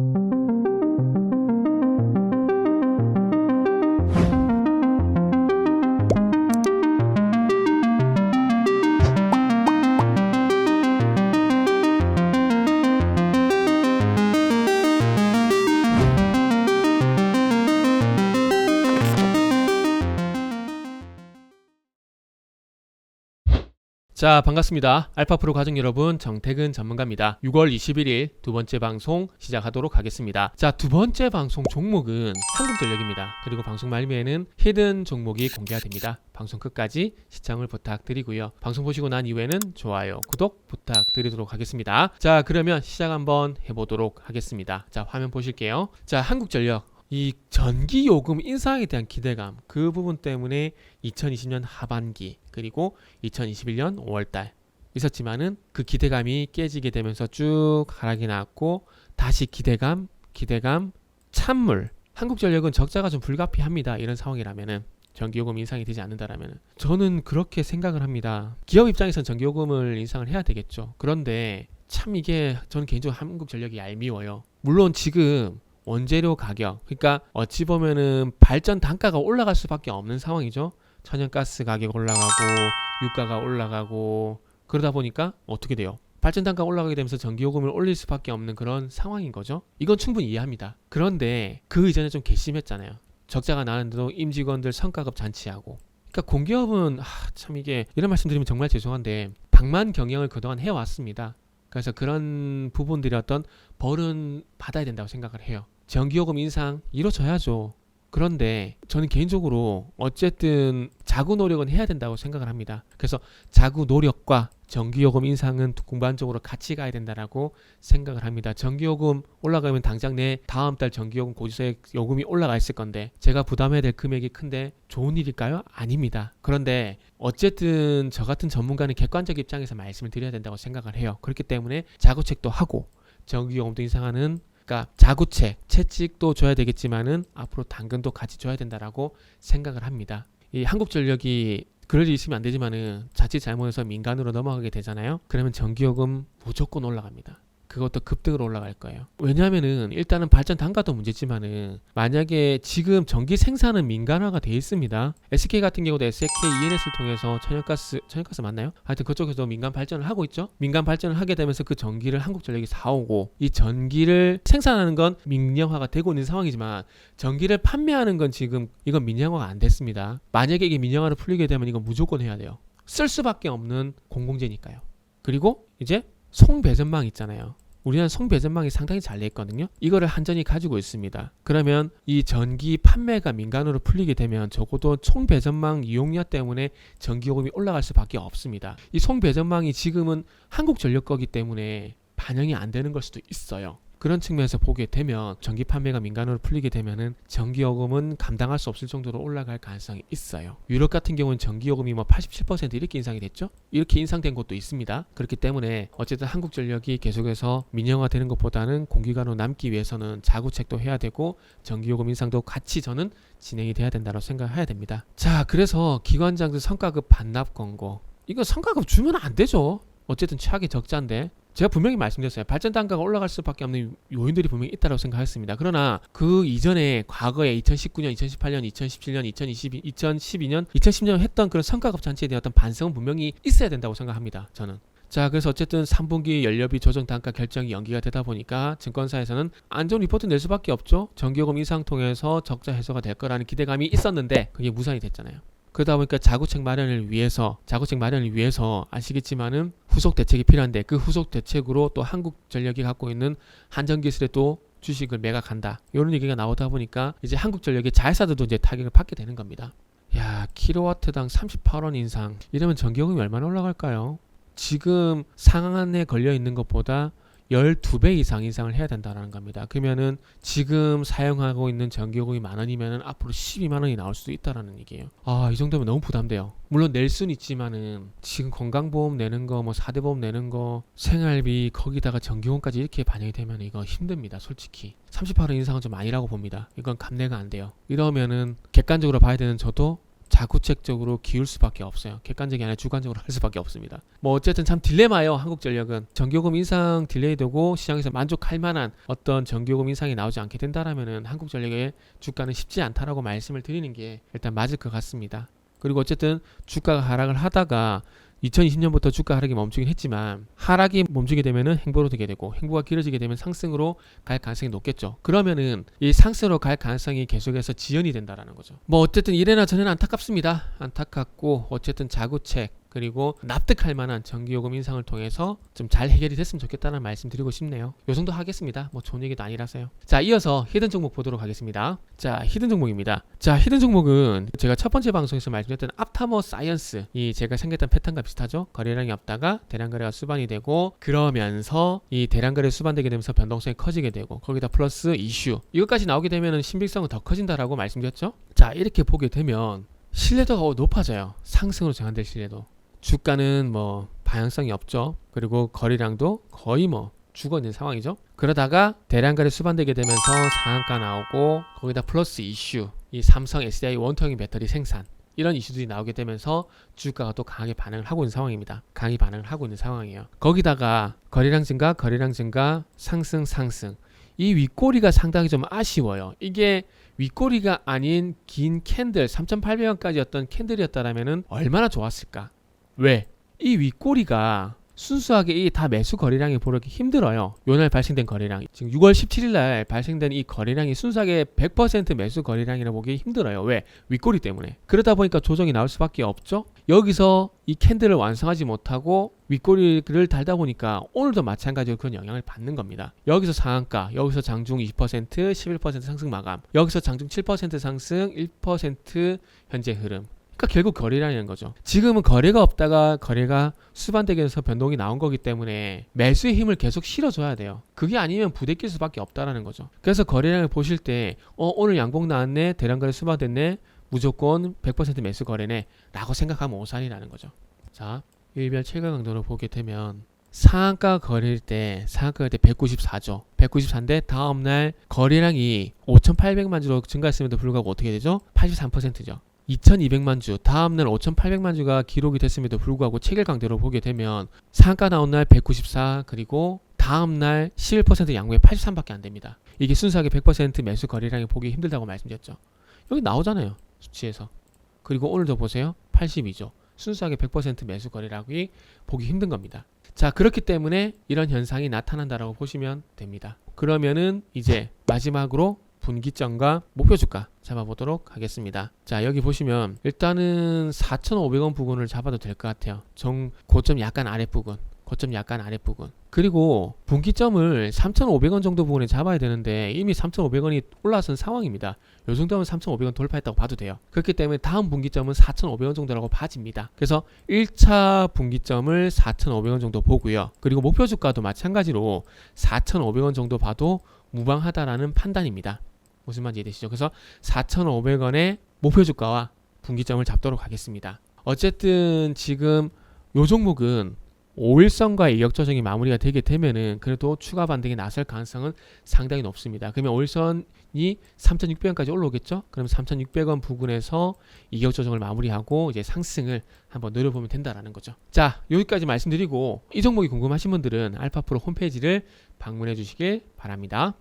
thank you 자 반갑습니다. 알파프로 가족 여러분 정태근 전문가입니다. 6월 21일 두 번째 방송 시작하도록 하겠습니다. 자 두 번째 방송 종목은 한국전력입니다. 그리고 방송 말미에는 히든 종목이 공개가 됩니다. 방송 끝까지 시청을 부탁드리고요. 방송 보시고 난 이후에는 좋아요 구독 부탁드리도록 하겠습니다. 자 그러면 시작 한번 해보도록 하겠습니다. 자 화면 보실게요. 자 한국전력 이 전기 요금 인상에 대한 기대감 그 부분 때문에 2020년 하반기 그리고 2021년 5월달 있었지만은 그 기대감이 깨지게 되면서 쭉 하락이 났고 다시 기대감 기대감 찬물 한국전력은 적자가 좀 불가피합니다. 이런 상황이라면은 전기요금 인상이 되지 않는다라면 저는 그렇게 생각을 합니다. 기업 입장에선 전기요금을 인상을 해야 되겠죠. 그런데 참 이게 저는 개인적으로 한국전력이 얄미워요. 물론 지금 원재료 가격. 그러니까 어찌 보면은 발전 단가가 올라갈 수밖에 없는 상황이죠. 천연가스 가격 올라가고 유가가 올라가고 그러다 보니까 어떻게 돼요? 발전 단가 올라가게 되면서 전기 요금을 올릴 수밖에 없는 그런 상황인 거죠. 이건 충분히 이해합니다. 그런데 그 이전에 좀 괘씸했잖아요. 적자가 나는데도 임직원들 성과급 잔치하고. 그러니까 공기업은 아, 참 이게 이런 말씀드리면 정말 죄송한데 방만 경영을 그동안 해왔습니다. 그래서 그런 부분들이 어떤 벌은 받아야 된다고 생각을 해요. 전기요금 인상 이루어져야죠. 그런데 저는 개인적으로 어쨌든 자구 노력은 해야 된다고 생각을 합니다. 그래서 자구 노력과 전기요금 인상은 공반적으로 같이 가야 된다라고 생각을 합니다. 전기요금 올라가면 당장 내 다음 달 전기요금 고지서액 요금이 올라가 있을 건데 제가 부담해야 될 금액이 큰데 좋은 일일까요? 아닙니다. 그런데 어쨌든 저 같은 전문가는 객관적 입장에서 말씀을 드려야 된다고 생각을 해요. 그렇기 때문에 자구책도 하고 전기요금도 인상하는 그러니까 자구책, 채찍도 줘야 되겠지만은 앞으로 당근도 같이 줘야 된다라고 생각을 합니다. 이 한국전력이 그럴 일 있으면 안 되지만은 자칫 잘못해서 민간으로 넘어가게 되잖아요. 그러면 전기요금 무조건 올라갑니다. 그것도 급등으로 올라갈 거예요. 왜냐하면은 일단은 발전 단가도 문제지만은 만약에 지금 전기 생산은 민간화가 돼 있습니다. SK 같은 경우도 SK ENS를 통해서 천연가스 천연가스 맞나요? 하여튼 그쪽에서 민간 발전을 하고 있죠. 민간 발전을 하게 되면서 그 전기를 한국전력이 사오고 이 전기를 생산하는 건 민영화가 되고 있는 상황이지만 전기를 판매하는 건 지금 이건 민영화가 안 됐습니다. 만약에 이게 민영화로 풀리게 되면 이건 무조건 해야 돼요. 쓸 수밖에 없는 공공재니까요. 그리고 이제 송배전망 있잖아요. 우리나라 송배전망이 상당히 잘돼 있거든요. 이거를 한전이 가지고 있습니다. 그러면 이 전기 판매가 민간으로 풀리게 되면 적어도 송배전망 이용료 때문에 전기요금이 올라갈 수밖에 없습니다. 이 송배전망이 지금은 한국전력 거기 때문에 반영이 안 되는 걸 수도 있어요. 그런 측면에서 보게 되면 전기 판매가 민간으로 풀리게 되면은 전기 요금은 감당할 수 없을 정도로 올라갈 가능성이 있어요. 유럽 같은 경우는 전기 요금이 뭐 87% 이렇게 인상이 됐죠. 이렇게 인상된 곳도 있습니다. 그렇기 때문에 어쨌든 한국 전력이 계속해서 민영화되는 것보다는 공기관으로 남기 위해서는 자구책도 해야 되고 전기 요금 인상도 같이 저는 진행이 돼야 된다고 생각해야 됩니다. 자, 그래서 기관장들 성과급 반납 권고 이거 성과급 주면 안 되죠. 어쨌든 최악의 적자인데 제가 분명히 말씀드렸어요. 발전 단가가 올라갈 수밖에 없는 요인들이 분명히 있다고 생각했습니다. 그러나 그 이전에 과거에 2019년, 2018년, 2017년, 2022, 2012년, 2010년 했던 그런 성과급 잔치에 대한 어떤 반성은 분명히 있어야 된다고 생각합니다. 저는. 자, 그래서 어쨌든 3분기 연료비 조정 단가 결정이 연기가 되다 보니까 증권사에서는 안전 리포트 낼 수밖에 없죠. 전기요금 인상 통해서 적자 해소가 될 거라는 기대감이 있었는데 그게 무산이 됐잖아요. 그러다 보니까 자구책 마련을 위해서 자구책 마련을 위해서 아시겠지만은 후속 대책이 필요한데 그 후속 대책으로 또 한국전력이 갖고 있는 한전기술에 또 주식을 매각한다 이런 얘기가 나오다 보니까 이제 한국전력의 자회사들도 이제 타격을 받게 되는 겁니다. 야 킬로와트당 38원 인상 이러면 전기요금이 얼마나 올라갈까요? 지금 상한에 걸려 있는 것보다 12배 이상 인상을 해야 된다는 겁니다. 그러면은 지금 사용하고 있는 전기요금이 만 원이면은 앞으로 12만 원이 나올 수도 있다라는 얘기예요. 아, 이 정도면 너무 부담돼요. 물론 낼 수는 있지만은 지금 건강보험 내는 거, 뭐 4대 보험 내는 거, 생활비 거기다가 전기요금까지 이렇게 반영이 되면 이거 힘듭니다. 솔직히. 38원 인상은 좀 아니라고 봅니다. 이건 감내가 안 돼요. 이러면은 객관적으로 봐야 되는 저도 자구책적으로 기울 수밖에 없어요. 객관적이 아니라 주관적으로 할 수밖에 없습니다. 뭐 어쨌든 참 딜레마요. 한국전력은 전기요금 인상 딜레이되고 시장에서 만족할 만한 어떤 전기요금 인상이 나오지 않게 된다라면은 한국전력의 주가는 쉽지 않다라고 말씀을 드리는 게 일단 맞을 것 같습니다. 그리고 어쨌든 주가가 하락을 하다가 2020년부터 주가 하락이 멈추긴 했지만 하락이 멈추게 되면은 행보로 되게 되고 행보가 길어지게 되면 상승으로 갈 가능성이 높겠죠. 그러면은 이 상승으로 갈 가능성이 계속해서 지연이 된다라는 거죠. 뭐 어쨌든 이래나 저래나 안타깝습니다. 안타깝고 어쨌든 자구책 그리고 납득할 만한 전기요금 인상을 통해서 좀 잘 해결이 됐으면 좋겠다는 말씀 드리고 싶네요. 요 정도 하겠습니다. 뭐 좋은 얘기도 아니라서요. 자, 이어서 히든 종목 보도록 하겠습니다. 자, 히든 종목입니다. 자, 히든 종목은 제가 첫 번째 방송에서 말씀드렸던 앞타머 사이언스 이 제가 생겼던 패턴과 비슷하죠. 거래량이 없다가 대량 거래가 수반이 되고 그러면서 이 대량 거래 수반되게 되면서 변동성이 커지게 되고 거기다 플러스 이슈 이것까지 나오게 되면은 신빙성은 더 커진다라고 말씀드렸죠. 자, 이렇게 보게 되면 신뢰도가 높아져요. 상승으로 전환될 신뢰도. 주가는 뭐 방향성이 없죠. 그리고 거래량도 거의 뭐 죽어 있는 상황이죠. 그러다가 대량거래 수반되게 되면서 상한가 나오고 거기다 플러스 이슈 이 삼성 SDI 원통형 배터리 생산 이런 이슈들이 나오게 되면서 주가가 또 강하게 반응을 하고 있는 상황입니다. 강하게 반응을 하고 있는 상황이에요. 거기다가 거래량 증가, 거래량 증가, 상승, 상승. 이 윗꼬리가 상당히 좀 아쉬워요. 이게 윗꼬리가 아닌 긴 캔들 3,800원까지였던 캔들이었다라면은 얼마나 좋았을까? 왜? 이 윗꼬리가 순수하게 이 다 매수 거래량이 보기 힘들어요. 요날 발생된 거래량. 지금 6월 17일 날 발생된 이 거래량이 순수하게 100% 매수 거래량이라 보기 힘들어요. 왜? 윗꼬리 때문에. 그러다 보니까 조정이 나올 수밖에 없죠. 여기서 이 캔들을 완성하지 못하고 윗꼬리를 달다 보니까 오늘도 마찬가지로 그런 영향을 받는 겁니다. 여기서 상한가, 여기서 장중 20%, 11% 상승 마감, 여기서 장중 7% 상승, 1% 현재 흐름. 그러니까 결국 거래량이라는 거죠. 지금은 거래가 없다가 거래가 수반되게 해서 변동이 나온 거기 때문에 매수의 힘을 계속 실어줘야 돼요. 그게 아니면 부대낄 수밖에 없다라는 거죠. 그래서 거래량을 보실 때 어, 오늘 양봉 나왔네, 대량 거래 수반됐네, 무조건 100% 매수 거래네 라고 생각하면 오산이라는 거죠. 자, 일별 최고 강도로 보게 되면 상한가 거래일 때 상한가 거래일 때 194죠. 194인데 다음날 거래량이 5,800만 주로 증가했음에도 불구하고 어떻게 되죠? 83%죠. 2200만 주, 다음날 5800만 주가 기록이 됐음에도 불구하고 체결 강대로 보게 되면 상가 나온 날 194, 그리고 다음날 11% 양보에 83밖에 안 됩니다. 이게 순수하게 100% 매수 거래량이 보기 힘들다고 말씀드렸죠. 여기 나오잖아요. 수치에서. 그리고 오늘도 보세요. 82죠. 순수하게 100% 매수 거래량이 보기 힘든 겁니다. 자, 그렇기 때문에 이런 현상이 나타난다라고 보시면 됩니다. 그러면은 이제 마지막으로 분기점과 목표 주가 잡아보도록 하겠습니다. 자 여기 보시면 일단은 4,500원 부근을 잡아도 될 것 같아요. 정 고점 약간 아래 부근, 고점 약간 아래 부근. 그리고 분기점을 3,500원 정도 부근에 잡아야 되는데 이미 3,500원이 올라선 상황입니다. 요 정도면 3,500원 돌파했다고 봐도 돼요. 그렇기 때문에 다음 분기점은 4,500원 정도라고 봐집니다. 그래서 1차 분기점을 4,500원 정도 보고요. 그리고 목표 주가도 마찬가지로 4,500원 정도 봐도 무방하다라는 판단입니다. 무슨 말인지 이해되시죠? 그래서 4,500원의 목표 주가와 분기점을 잡도록 하겠습니다. 어쨌든 지금 요 종목은 5일선과 이격 조정이 마무리가 되게 되면은 그래도 추가 반등이 나설 가능성은 상당히 높습니다. 그러면 5일선이 3,600원까지 올라오겠죠? 그럼 3,600원 부근에서 이격 조정을 마무리하고 이제 상승을 한번 노려보면 된다라는 거죠. 자, 여기까지 말씀드리고 이 종목이 궁금하신 분들은 알파프로 홈페이지를 방문해 주시길 바랍니다.